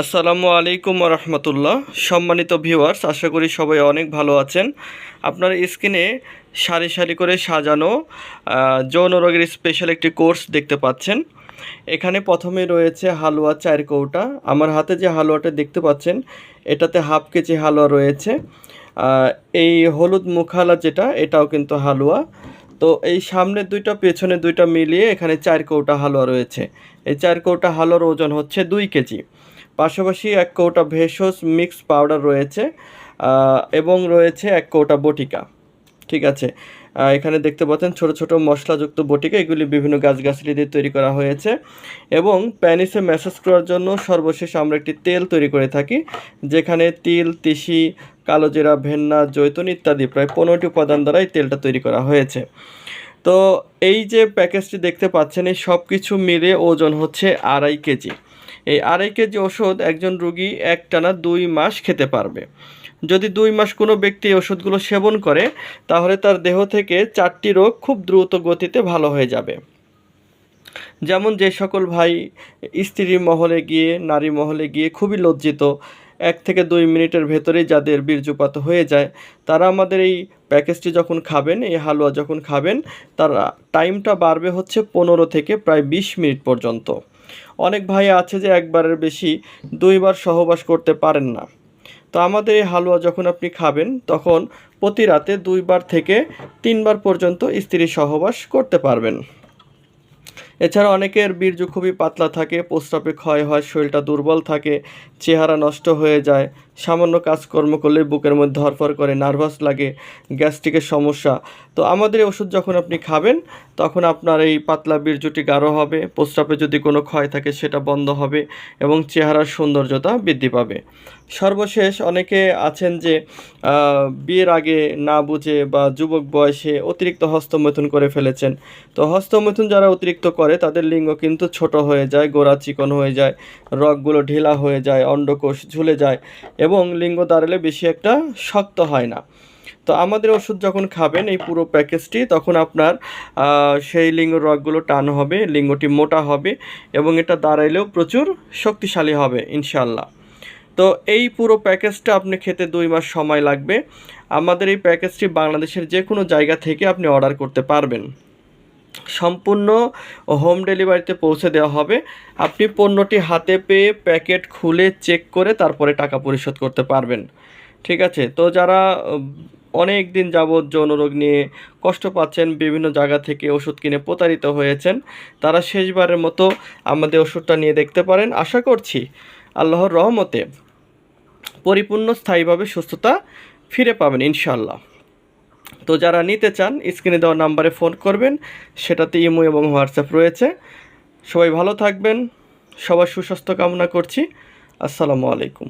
আসসালামু আলাইকুম রহমতুল্লাহ সম্মানিত ভিউয়ার্স, আশা করি সবাই অনেক ভালো আছেন। আপনার স্ক্রিনে সারি সারি করে সাজানো যৌন রোগের স্পেশাল একটি কোর্স দেখতে পাচ্ছেন। এখানে প্রথমে রয়েছে হালুয়া চার কৌটা আমার হাতে যে হালুয়াটা দেখতে পাচ্ছেন, এটাতে হাফ কেজি হালুয়া রয়েছে। এই হলুদ মুখালা যেটা, এটাও কিন্তু হালুয়া। তো এই সামনের দুইটা, পেছনে দুইটা মিলিয়ে এখানে চার কৌটা হালুয়া রয়েছে। এই চার কৌটা হালুয়ার ওজন হচ্ছে দুই কেজি। পাশাপাশি এক কৌটা ভেষজ মিক্স পাউডার রয়েছে এবং রয়েছে এক কৌটা বটিকা। ঠিক আছে? এখানে দেখতে পাচ্ছেন ছোট ছোট মশলাযুক্ত বটিকা, এগুলি বিভিন্ন গাছগাছালি দিয়ে তৈরি করা হয়েছে এবং প্যানিসে ম্যাসাজ করার জন্য সর্বশেষ আমরা একটি তেল তৈরি করে থাকি, যেখানে তিল, তিসি কালোজিরা ভেন্না, জৈতুন ইত্যাদি প্রায় পনেরোটি উপাদান দ্বারা এই তেলটা তৈরি করা হয়েছে। তো এই যে প্যাকেজটি দেখতে পাচ্ছেন, এই সব কিছু মিলে ওজন হচ্ছে আড়াই কেজি। এই আড়াই কেজি ওষুধ একজন রুগী একটানা দুই মাস খেতে পারবে। যদি দুই মাস কোনো ব্যক্তি এই ওষুধগুলো সেবন করে, তাহলে তার দেহ থেকে চারটি রোগ খুব দ্রুত গতিতে ভালো হয়ে যাবে। যেমন যে সকল ভাই স্ত্রী মহলে গিয়ে, নারী মহলে গিয়ে খুবই লজ্জিত। এক থেকে দুই মিনিটের ভেতরেই যাদের বীর্যপাত হয়ে যায়, তারা আমাদের এই প্যাকেজটি যখন খাবেন, এই হালুয়া যখন খাবেন, তারা টাইমটা বাড়বে হচ্ছে পনেরো থেকে প্রায় বিশ মিনিট পর্যন্ত। অনেক ভাই আছে যে একবারের বেশি দুইবার সহবাস করতে পারেন না। তো আমাদের এই হালুয়া যখন আপনি খাবেন, তখন প্রতি রাতে দুইবার থেকে তিনবার পর্যন্ত স্ত্রী সহবাস করতে পারবেন। এছাড়া অনেকের বীর্য খুবই পাতলা থাকে প্রস্রাবে ক্ষয় হয়, শরীরটা দুর্বল থাকে, চেহারা নষ্ট হয়ে যায়। সামান্য কাজকর্ম করলে বুকের মধ্যে ধরফর করে, নার্ভাস লাগে, গ্যাস্ট্রিকের সমস্যা। তো আমাদের ওষুধ যখন আপনি খাবেন, তখন আপনার এই পাতলা বীর্যটি গাঢ় হবে প্রস্রাবে যদি কোনো ক্ষয় থাকে সেটা বন্ধ হবে এবং চেহারার সৌন্দর্যতা বৃদ্ধি পাবে। সর্বশেষ অনেকে আছেন যে বিয়ের আগে না বুঝে বা যুবক বয়সে অতিরিক্ত হস্তমৈথুন করে ফেলেছেন। তো হস্তমৈথুন যারা অতিরিক্ত করে তাদের লিঙ্গ কিন্তু ছোট হয়ে যায়, গোড়া চিকন হয়ে যায়, রগগুলো ঢিলা হয়ে যায়, অন্ডকোষ ঝুলে যায় এবং লিঙ্গ দাঁড়ালে বেশি একটা শক্ত হয় না। তো আমাদের ওষুধ যখন খাবেন এই পুরো প্যাকেজটি, তখন আপনার সেই লিঙ্গ রগগুলো টান হবে, লিঙ্গটি মোটা হবে এবং এটা দাঁড়াইলেও প্রচুর শক্তিশালী হবে ইনশাল্লাহ তো এই পুরো প্যাকেজটা আপনি খেতে দুই মাস সময় লাগবে। আমাদের এই প্যাকেজটি বাংলাদেশের যে কোনো জায়গা থেকে আপনি অর্ডার করতে পারবেন। সম্পূর্ণ হোম ডেলিভারিতে পৌঁছে দেওয়া হবে। আপনি পণ্যটি হাতে পেয়ে প্যাকেট খুলে চেক করে তারপরে টাকা পরিশোধ করতে পারবেন। ঠিক আছে? তো যারা অনেক দিন যাবৎ যৌন রোগ নিয়ে কষ্ট পাচ্ছেন, বিভিন্ন জায়গা থেকে ওষুধ কিনে প্রতারিত হয়েছেন, তারা শেষবারের মতো আমাদের ওষুধটা নিয়ে দেখতে পারেন। আশা করছি আল্লাহর রহমতে পরিপূর্ণ স্থায়ীভাবে সুস্থতা ফিরে পাবেন ইনশাল্লাহ তো যারা নিতে চান, স্ক্রিনে দেওয়া নাম্বারে ফোন করবেন। সেটাতে ইমো এবং হোয়াটসঅ্যাপ রয়েছে। সবাই ভালো থাকবেন। সবার সুস্বাস্থ্য কামনা করছি। আসসালামু আলাইকুম।